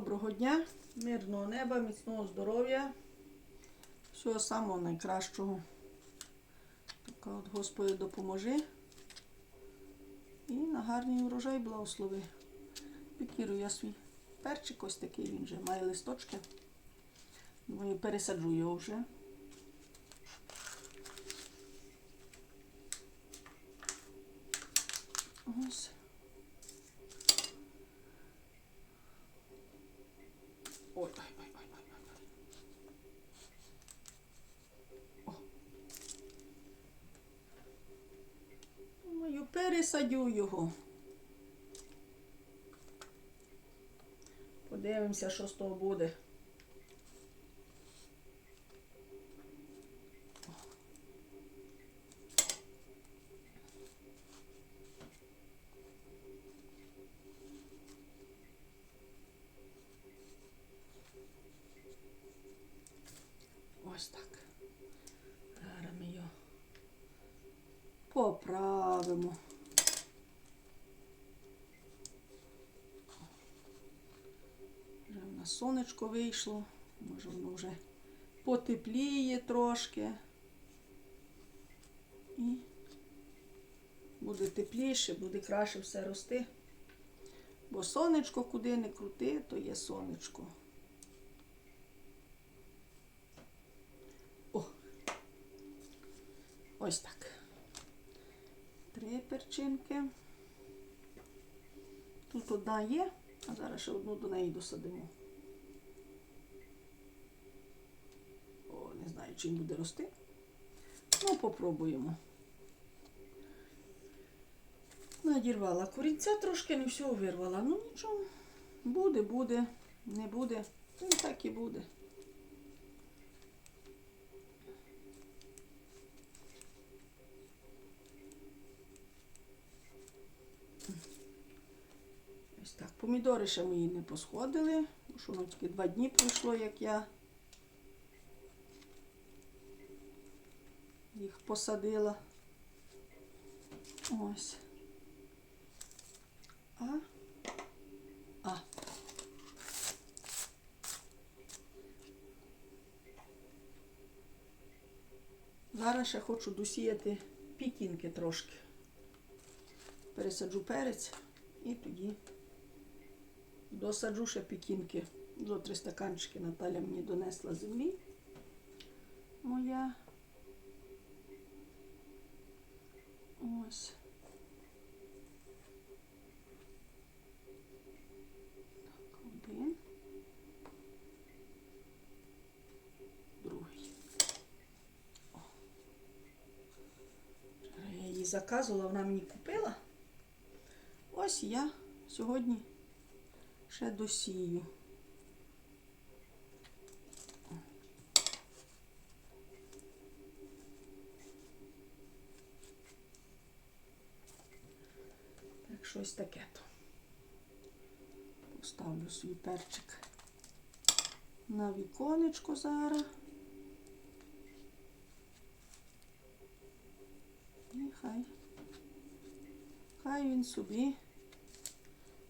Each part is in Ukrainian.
Доброго дня, мирного неба, міцного здоров'я, всього самого найкращого. Така от Господи допоможи. І на гарний урожай благослови. Пікірую я свій перчик, ось такий він вже має листочки. Думаю, пересаджу його вже. Ось. Пересадю його. Подивимося, що з того буде. Ось так. Зараз ми його поправимо. Вже в нас сонечко вийшло, може воно вже потепліє трошки. І буде тепліше, буде краще все рости. Бо сонечко куди не крути, то є сонечко. О! Ось так. Три перчинки. Тут одна є, а зараз ще одну до неї досадимо. О, чим буде рости. Ну, попробуємо. Надірвала корінця трошки, не всього вирвала. Ну нічого. Буде, буде, не буде. То так і буде. Ось так. Помідори ще мої не посходили, бо що два дні пройшло, як я їх посадила. Ось. А. А. Зараз ще хочу досіяти пікінки трошки. Пересаджу перець і тоді досаджу ще пікінки. Зо три стаканчики Наталя мені донесла землі. Моя. Ось. Так, один. Другий. Я її заказувала, вона мені купила. Ось я сьогодні ще досію. Так, щось таке. Поставлю свій перчик на віконечко зараз. І. Хай він собі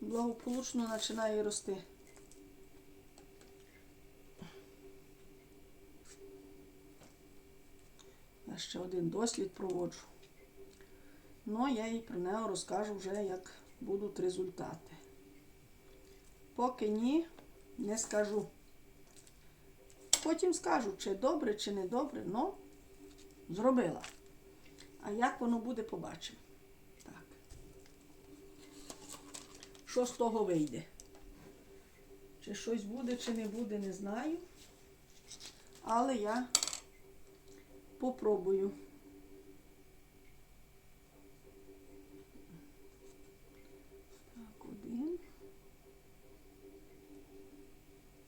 благополучно починає рости. Я ще один дослід проводжу. Ну, я їй про нього розкажу вже, як будуть результати. Поки ні, не скажу. Потім скажу, чи добре, чи не добре, ну, зробила. А як воно буде, побачимо. Так. Що з того вийде? Чи щось буде, чи не буде, не знаю. Але я попробую. Так, один.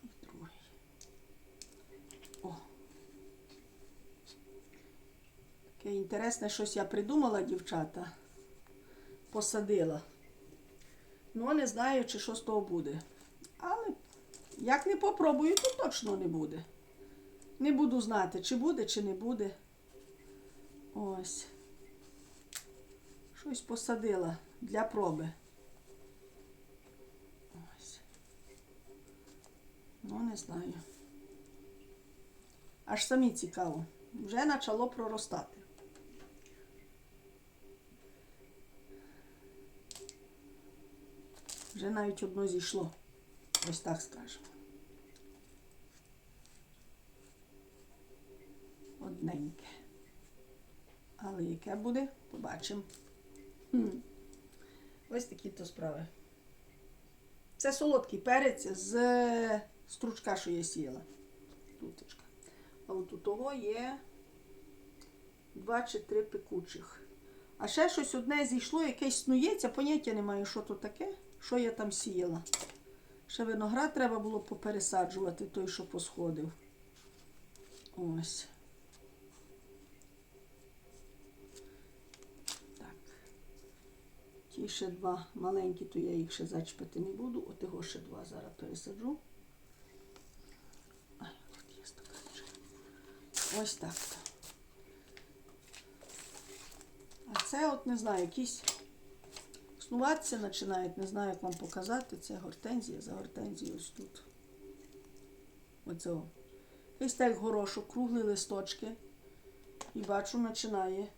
І другий. О. Таке інтересне щось я придумала, дівчата. Посадила. Ну, не знаю, чи що з того буде. Але як не попробую, то точно не буде. Не буду знати, чи буде, чи не буде. Ось. Щось посадила для проби. Ось. Ну, не знаю. Аж самі цікаво. Вже почало проростати. Вже навіть одно зійшло. Ось так скажемо. Одненьке. Але яке буде, побачимо. Хм. Ось такі то справи. Це солодкий перець з стручка, що я сіяла. Туточка. А от у того є два чи три пекучих. А ще щось одне зійшло, якесь снується, поняття не маю, що то таке, що я там сіяла. Ще виноград треба було попересаджувати, той, що посходив. Ось. Так. Ті ще два маленькі, то я їх ще зачепити не буду. От його ще два зараз пересаджу. Ай, от є стаканчик. Ось так. А це от не знаю, якісь снуватися починають, не знаю, як вам показати. Це гортензія, за гортензією ось тут. Оцього. Ось так горошок, круглі листочки. І бачу, починає.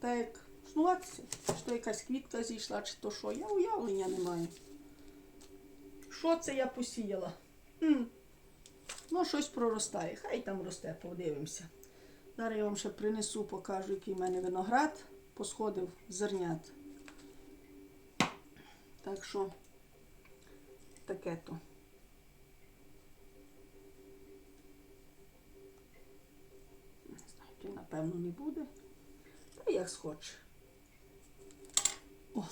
Так як снуватися. Чи то якась квітка зійшла, чи то що. Я уявлення не маю. Що це я посіяла? Хм. Ну, щось проростає. Хай там росте, подивимося. Зараз я вам ще принесу, покажу, який в мене виноград посходив зернят. Так що таке то. Не знаю, то напевно не буде. Та як схоче. О.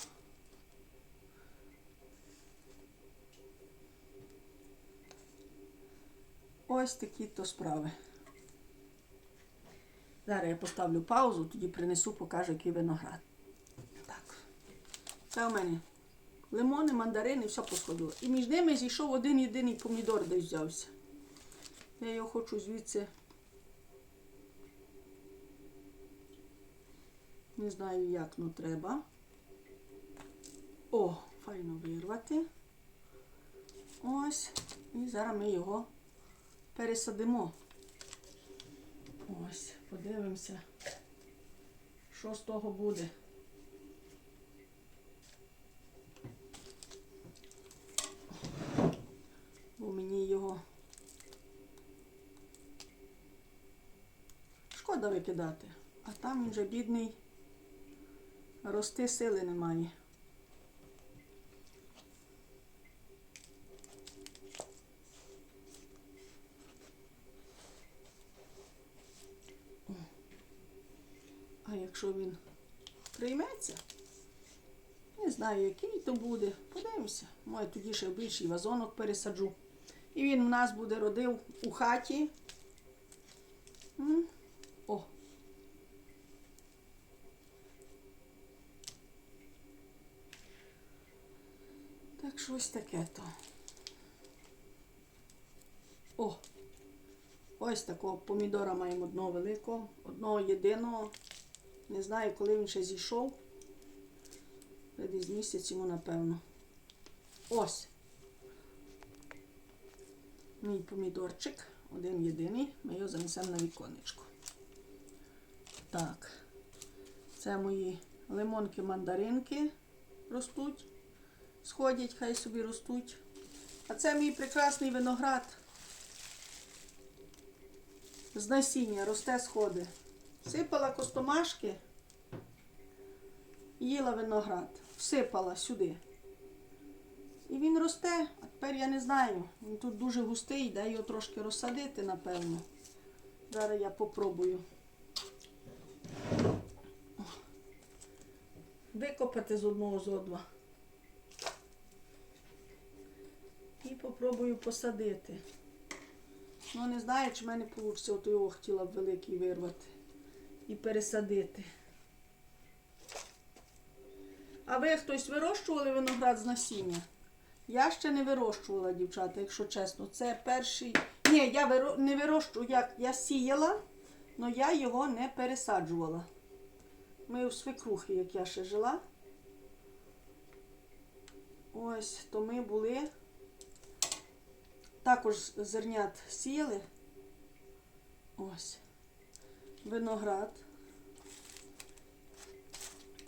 Ось такі то справи. Зараз я поставлю паузу, тоді принесу, покажу, який виноград. Так. Це у мене лимони, мандарини, все посходило. І між ними зійшов один єдиний помідор десь взявся. Я його хочу звідси. Не знаю, як, ну треба. О, файно вирвати. Ось. І зараз ми його пересадимо. Ось, подивимося, що з того буде. Бо мені його шкода викидати, а там він вже бідний, рости сили немає. А якщо він прийметься, не знаю, який то буде. Подивимося. Може, тоді ще більший вазонок пересаджу. І він в нас буде родив у хаті. М? О. Так що ось таке то. О! Ось такого помідора маємо одного великого, одного єдиного. Не знаю, коли він ще зійшов. Десь місяць йому, напевно. Ось. Мій помідорчик. Один єдиний. Ми його занесемо на віконечко. Так. Це мої лимонки, мандаринки ростуть. Сходять, хай собі ростуть. А це мій прекрасний виноград. З насіння росте сходи. Сипала костомашки, їла виноград, всипала сюди. І він росте, а тепер я не знаю. Він тут дуже густий, де його трошки розсадити, напевно. Зараз я попробую. Викопати з одного зо два. І попробую посадити. Ну, не знаю, чи в мене вийде, от його хотіла б великий вирвати і пересадити. А ви хтось вирощували виноград з насіння? Я ще не вирощувала, дівчата, якщо чесно. Це перший. Ні, я не вирощую, як я сіяла, але я його не пересаджувала. Ми у свекрухи, як я ще жила. Ось, то ми були також зернят сіяли. Ось. Виноград.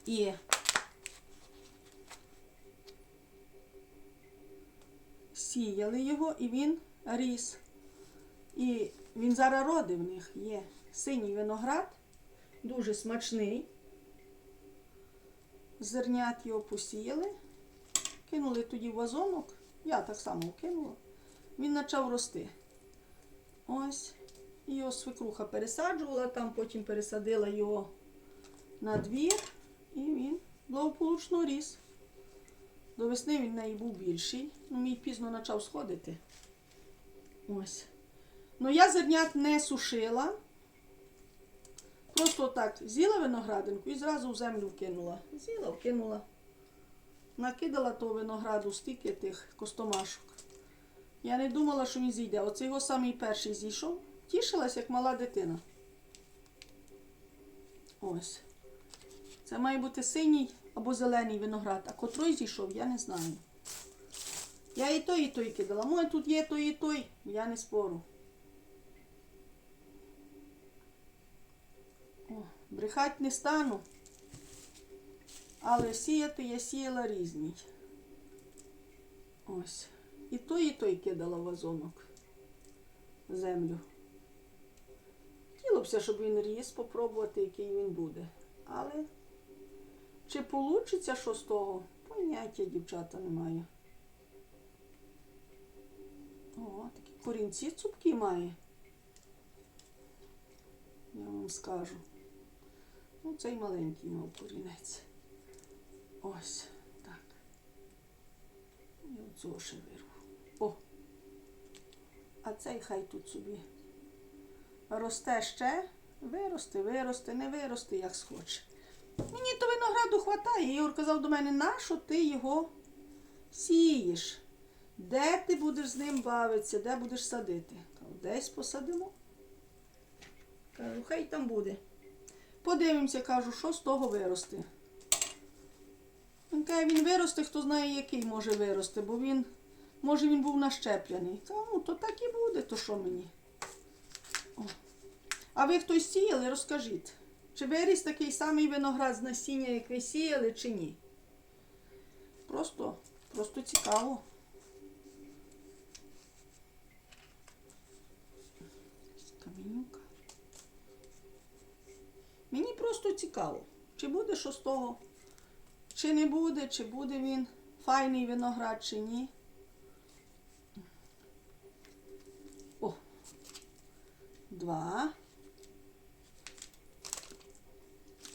І сіяли його, і він ріс. І він зараз роди в них є. Синій виноград, дуже смачний. Зернят його посіяли, кинули тоді в вазонок. Я так само кинула. Він почав рости. Ось. І його свекруха пересаджувала, там потім пересадила його на двір, і він благополучно ріс. До весни він в неї був більший. Ну, мій пізно почав сходити. Ось. Ну, я зернят не сушила. Просто так з'їла виноградинку і зразу в землю вкинула. З'їла, вкинула. Накидала того винограду стільки тих костомашок. Я не думала, що він зійде. Оце його самий перший зійшов. Тішилась, як мала дитина. Ось. Це має бути синій або зелений виноград. А котрий зійшов, я не знаю. Я і той, і той кидала. Моє тут є той, і той. Я не спору. О, брехать не стану. Але сіяти я сіяла різні. Ось. І той, і той кидала в вазонок. Землю. Хотілося щоб він ріс, попробувати, який він буде. Але чи вийде що з того? Поняття дівчата не маю. О, такі корінці цупкі має. Я вам скажу. Ну, цей маленький мав корінець. Ось так. І оцього ще вирву. О! А цей хай тут собі росте ще, виросте, виросте, не виросте, як схоче. Мені то винограду хватає. Ігор казав до мене, нащо ти його сієш? Де ти будеш з ним бавитися, де будеш садити? Десь посадимо. Кажу, хай там буде. Подивимося, кажу, що з того виросте. Він каже, він виросте, хто знає, який може вирости, бо він, може, він був нащеплений. Кажу, ну, то так і буде, то що мені. О. А ви хтось сіяли, розкажіть. Чи виріс такий самий виноград з насіння, як ви сіяли, чи ні? Просто, просто цікаво. Камінюка. Мені просто цікаво, чи буде що з того, чи не буде, чи буде він файний виноград, чи ні. О, два.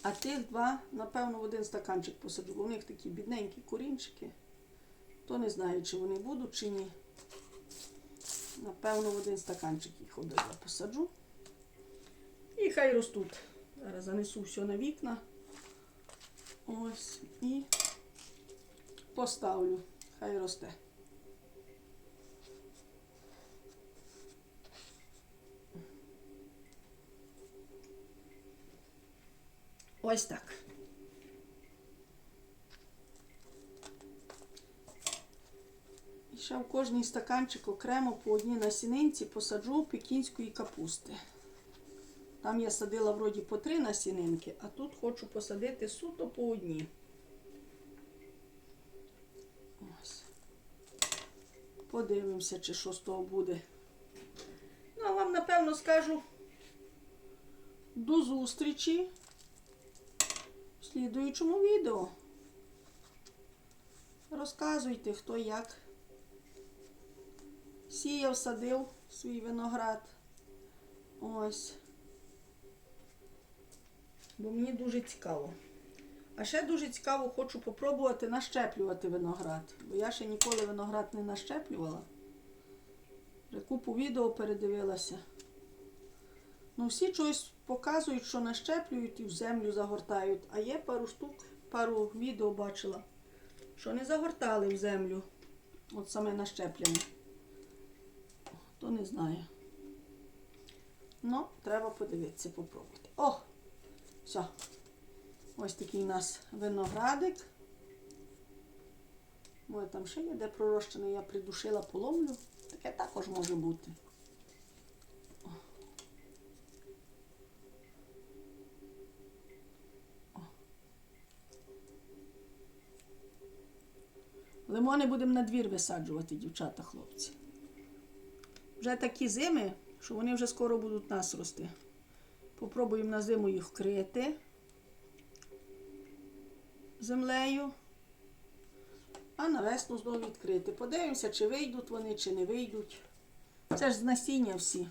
А тих два, напевно, в один стаканчик посаджу. У них такі бідненькі корінчики. То не знаю, чи вони будуть, чи ні. Напевно, в один стаканчик їх обидва посаджу. І хай ростуть. Зараз занесу все на вікна. Ось. І поставлю. Хай росте. Ось так. І ще в кожний стаканчик окремо по одній насінинці посаджу пекінської капусти. Там я садила вроді по три насінинки, а тут хочу посадити суто по одній. Ось. Подивимося, чи що з того буде. Ну, а вам, напевно, скажу до зустрічі слідуючому відео. Розказуйте, хто як сіяв, садив свій виноград. Ось. Бо мені дуже цікаво. А ще дуже цікаво хочу попробувати нащеплювати виноград. Бо я ще ніколи виноград не нащеплювала. Купу відео передивилася. Ну, всі щось показують, що нащеплюють і в землю загортають. А є пару штук, пару відео бачила, що не загортали в землю. От саме нащеплене. То не знаю. Ну, треба подивитися, попробувати. О! Все. Ось такий у нас виноградик. Ось там ще є де пророщений, я придушила, поломлю. Таке також може бути. О. О. Лимони будемо на двір висаджувати, дівчата, хлопці. Вже такі зими, що вони вже скоро будуть нас рости. Попробуємо на зиму їх вкрити землею, а на весну знову відкрити. Подивимося, чи вийдуть вони, чи не вийдуть. Це ж з насіння всі.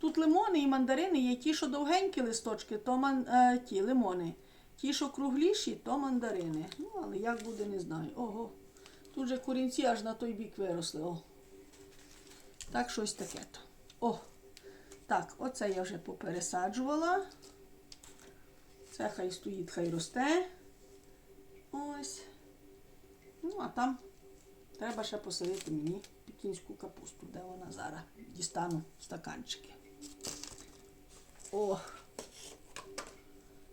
Тут лимони і мандарини є ті, що довгенькі листочки, то ман, е, ті лимони. Ті, що кругліші, то мандарини. Ну, але як буде, не знаю. Ого. Тут же корінці аж на той бік виросли. О. Так, щось таке то. О! Так, оце я вже попересаджувала. Це хай стоїть, хай росте. Ось. Ну, а там треба ще посадити мені пекінську капусту, де вона зараз. Дістану стаканчики. О!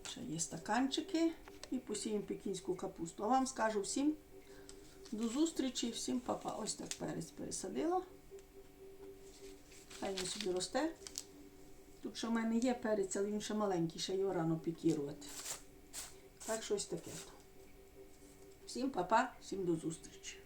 Ще є стаканчики і посіємо пекінську капусту. А вам скажу всім до зустрічі, всім папа. Ось так перець пересадила. Хай він собі росте. Тут ще в мене є перець, але він ще маленький, ще його рано пікірувати. Так щось таке. Всім папа, всім до зустрічі.